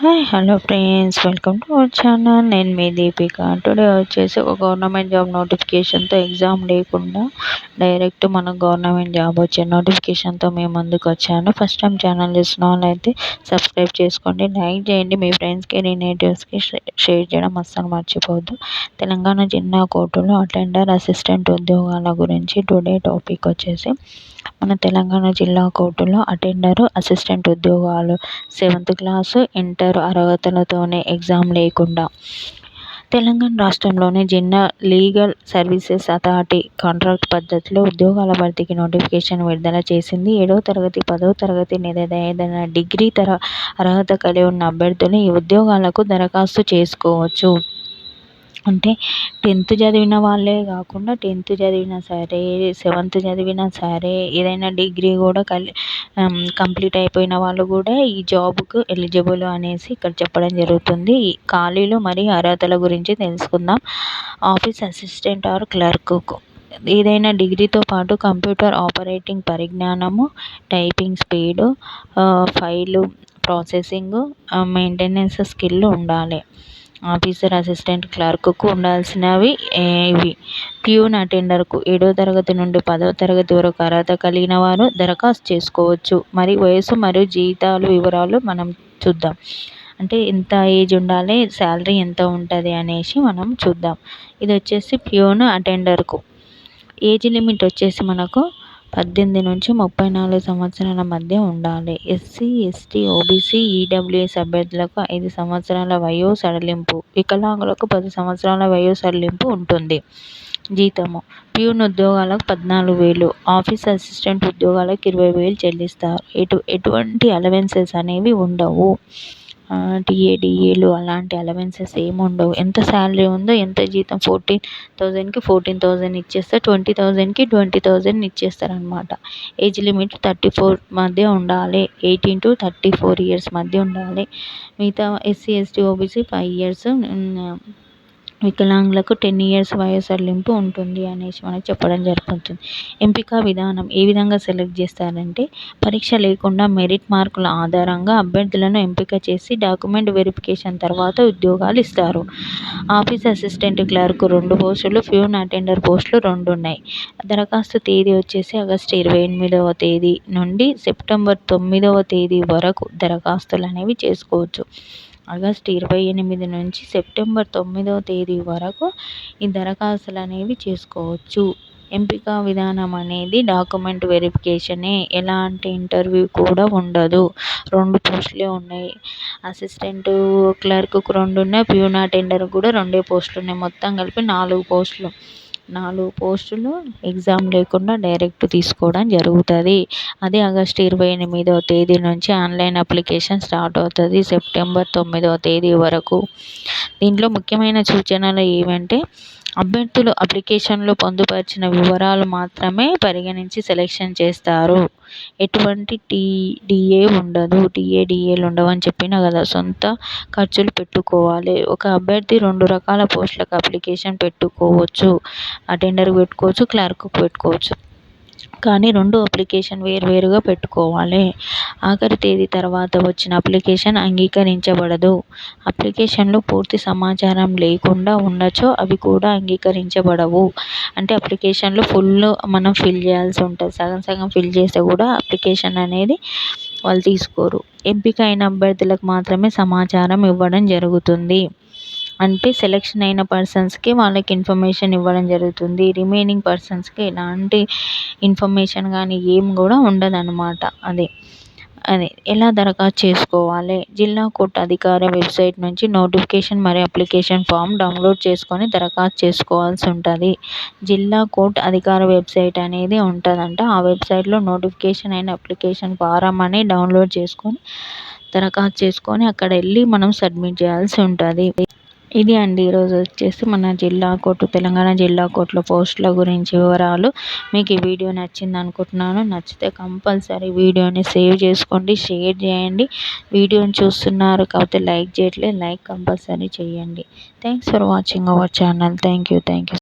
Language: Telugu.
Hi hello friends welcome to our channel నేను మీ దీపిక. టుడే వచ్చేసి ఒక గవర్నమెంట్ జాబ్ నోటిఫికేషన్తో ఎగ్జామ్ లేకుండా డైరెక్ట్ మన గవర్నమెంట్ జాబ్ వచ్చే నోటిఫికేషన్తో మేము ముందుకు వచ్చాను. ఫస్ట్ టైం ఛానల్ చూసిన వాళ్ళైతే సబ్స్క్రైబ్ చేసుకోండి. లైక్ చేయండి. మీ ఫ్రెండ్స్కి రిలేటివ్స్కి షేర్ చేయడం అస్సలు మర్చిపోవద్దు. తెలంగాణ జిల్లా కోర్టులో అటెండర్ అసిస్టెంట్ ఉద్యోగాల గురించి టుడే టాపిక్ వచ్చేసి మన తెలంగాణ జిల్లా కోర్టులో అటెండరు అసిస్టెంట్ ఉద్యోగాలు సెవెంత్ క్లాసు ఇంటర్ అర్హతలతోనే ఎగ్జామ్ లేకుండా. తెలంగాణ రాష్ట్రంలోని జిల్లా లీగల్ సర్వీసెస్ అథారిటీ కాంట్రాక్ట్ పద్ధతిలో ఉద్యోగాల భర్తీకి నోటిఫికేషన్ విడుదల చేసింది. ఏడవ తరగతి పదవ తరగతి లేదా ఏదైనా డిగ్రీ తర అర్హత కలిగి ఉన్న అభ్యర్థులు ఈ ఉద్యోగాలకు దరఖాస్తు చేసుకోవచ్చు. అంటే టెన్త్ చదివిన వాళ్ళే కాకుండా టెన్త్ చదివినా సరే సెవెంత్ చదివినా సరే ఏదైనా డిగ్రీ కూడా కలి కంప్లీట్ అయిపోయిన వాళ్ళు కూడా ఈ జాబ్కు ఎలిజిబుల్ అనేసి ఇక్కడ చెప్పడం జరుగుతుంది. ఖాళీలు మరియు అర్హతల గురించి తెలుసుకుందాం. ఆఫీస్ అసిస్టెంట్ ఆర్ క్లర్క్కు. ఏదైనా డిగ్రీతో పాటు computer operating పరిజ్ఞానము typing speed file processing maintenance skill ఉండాలి. ఆఫీసర్ అసిస్టెంట్ క్లర్క్కు ఉండాల్సినవి ఇవి. ప్యూన్ అటెండర్కు ఏడో తరగతి నుండి పదవ తరగతి వరకు అర్హత కలిగిన వారు దరఖాస్తు చేసుకోవచ్చు. మరి వయసు మరియు జీతాలు వివరాలు మనం చూద్దాం. అంటే ఎంత ఏజ్ ఉండాలి శాలరీ ఎంత ఉంటుంది అనేసి మనం చూద్దాం. ఇది వచ్చేసి ప్యూన్ అటెండర్కు. ఏజ్ లిమిట్ వచ్చేసి మనకు పద్దెనిమిది నుంచి ముప్పై నాలుగు సంవత్సరాల మధ్య ఉండాలి. ఎస్సీ ఎస్టీ ఓబీసీ ఈడబ్ల్యూఎస్ అభ్యర్థులకు ఐదు సంవత్సరాల వయో సడలింపు వికలాంగులకు పది సంవత్సరాల వయో సడలింపు ఉంటుంది. జీతము. ప్యూన్ ఉద్యోగాలకు పద్నాలుగు వేలు ఆఫీస్ అసిస్టెంట్ ఉద్యోగాలకు ఇరవై వేలు చెల్లిస్తారు. ఎటు ఎటువంటి అలవెన్సెస్ అనేవి ఉండవు. టీఏడిఏలు అలాంటి అలవెన్సెస్ ఏమి ఉండవు. ఎంత శాలరీ ఉందో ఎంత జీతం? ఫోర్టీన్ థౌజండ్కి ఫోర్టీన్ థౌజండ్ ఇచ్చేస్తారు ట్వంటీ థౌజండ్కి ట్వంటీ థౌజండ్ ఇచ్చేస్తారనమాట ఏజ్ లిమిట్ థర్టీ ఫోర్ మధ్య ఉండాలి. Eighteen to thirty four years మధ్య ఉండాలి. మిగతా SC ST OBC five years వికలాంగులకు టెన్ ఇయర్స్ వయసు సడలింపు ఉంటుంది అనేసి మనకు చెప్పడం జరుగుతుంది. ఎంపిక విధానం ఏ విధంగా సెలెక్ట్ చేస్తారంటే పరీక్ష లేకుండా మెరిట్ మార్కుల ఆధారంగా అభ్యర్థులను ఎంపిక చేసి డాక్యుమెంట్ వెరిఫికేషన్ తర్వాత ఉద్యోగాలు ఇస్తారు. ఆఫీస్ అసిస్టెంట్ క్లర్క్ రెండు పోస్టులు ఫ్యూన్ అటెండర్ పోస్టులు రెండు ఉన్నాయి. దరఖాస్తు తేదీ వచ్చేసి ఆగస్టు ఇరవై ఎనిమిదవ తేదీ నుండి సెప్టెంబర్ తొమ్మిదవ తేదీ వరకు దరఖాస్తులు అనేవి చేసుకోవచ్చు. ఆగస్టు ఇరవై ఎనిమిది నుంచి సెప్టెంబర్ తొమ్మిదవ తేదీ వరకు ఈ దరఖాస్తులు అనేవి చేసుకోవచ్చు. ఎంపిక విధానం అనేది డాక్యుమెంట్ వెరిఫికేషనే. ఎలాంటి ఇంటర్వ్యూ కూడా ఉండదు. రెండు పోస్టులే ఉన్నాయి. అసిస్టెంట్ క్లర్క్కు రెండు ఉన్నాయి ప్యూన్ అటెండర్ కూడా రెండే పోస్టులు ఉన్నాయి. మొత్తం కలిపి నాలుగు పోస్టులు. నాలుగు పోస్టులు ఎగ్జామ్ లేకుండా డైరెక్ట్ తీసుకోవడం జరుగుతుంది. అది ఆగస్టు ఇరవై ఎనిమిదవ తేదీ నుంచి ఆన్లైన్ అప్లికేషన్ స్టార్ట్ అవుతుంది సెప్టెంబర్ తొమ్మిదవ తేదీ వరకు. దీంట్లో ముఖ్యమైన సూచనలు ఏవంటే అభ్యర్థులు అప్లికేషన్లో పొందుపరిచిన వివరాలు మాత్రమే పరిగణించి సెలెక్షన్ చేస్తారు. ఎటువంటి టీడీఏ ఉండదు. టీఏడిఏలు ఉండవని చెప్పిన కదా సొంత ఖర్చులు పెట్టుకోవాలి. ఒక అభ్యర్థి రెండు రకాల పోస్టులకు అప్లికేషన్ పెట్టుకోవచ్చు. అటెండర్కి పెట్టుకోవచ్చు క్లర్క్కి పెట్టుకోవచ్చు. కానీ రెండు అప్లికేషన్ వేర్వేరుగా పెట్టుకోవాలి. ఆఖరి తేదీ తర్వాత వచ్చిన అప్లికేషన్ అంగీకరించబడదు. అప్లికేషన్లో పూర్తి సమాచారం లేకుండా ఉండొచ్చు అవి కూడా అంగీకరించబడవు. అంటే అప్లికేషన్లో ఫుల్ మనం ఫిల్ చేయాల్సి ఉంటుంది. సగం సగం ఫిల్ చేస్తే కూడా అప్లికేషన్ అనేది వాళ్ళు తీసుకోరు. ఎంపిక అయిన అభ్యర్థులకు మాత్రమే సమాచారం ఇవ్వడం జరుగుతుంది. అంటే సెలెక్షన్ అయిన పర్సన్స్కి వాళ్ళకి ఇన్ఫర్మేషన్ ఇవ్వడం జరుగుతుంది. రిమైనింగ్ పర్సన్స్కి ఎలాంటి ఇన్ఫర్మేషన్ కానీ ఏం కూడా ఉండదన్నమాట. అదే అదే ఎలా దరఖాస్తు చేసుకోవాలి? జిల్లా కోర్టు అధికార వెబ్సైట్ నుంచి నోటిఫికేషన్ మరియు అప్లికేషన్ ఫామ్ డౌన్లోడ్ చేసుకొని దరఖాస్తు చేసుకోవాల్సి ఉంటుంది. జిల్లా కోర్టు అధికార వెబ్సైట్ అనేది ఉంటుందంట. ఆ వెబ్సైట్లో నోటిఫికేషన్ అయిన అప్లికేషన్ ఫారం అని డౌన్లోడ్ చేసుకొని దరఖాస్తు చేసుకొని అక్కడ వెళ్ళి మనం సబ్మిట్ చేయాల్సి ఉంటుంది. ఇది అండి. ఈరోజు వచ్చేసి మన జిల్లా కోర్టు తెలంగాణ జిల్లా కోర్టులో పోస్టుల గురించి వివరాలు. మీకు ఈ వీడియో నచ్చింది అనుకుంటున్నాను. నచ్చితే కంపల్సరీ వీడియోని సేవ్ చేసుకోండి షేర్ చేయండి. వీడియోని చూస్తున్నారు కాకపోతే లైక్ చేయట్లేదు లైక్ కంపల్సరీ చేయండి. Thanks for watching our channel thank you thank you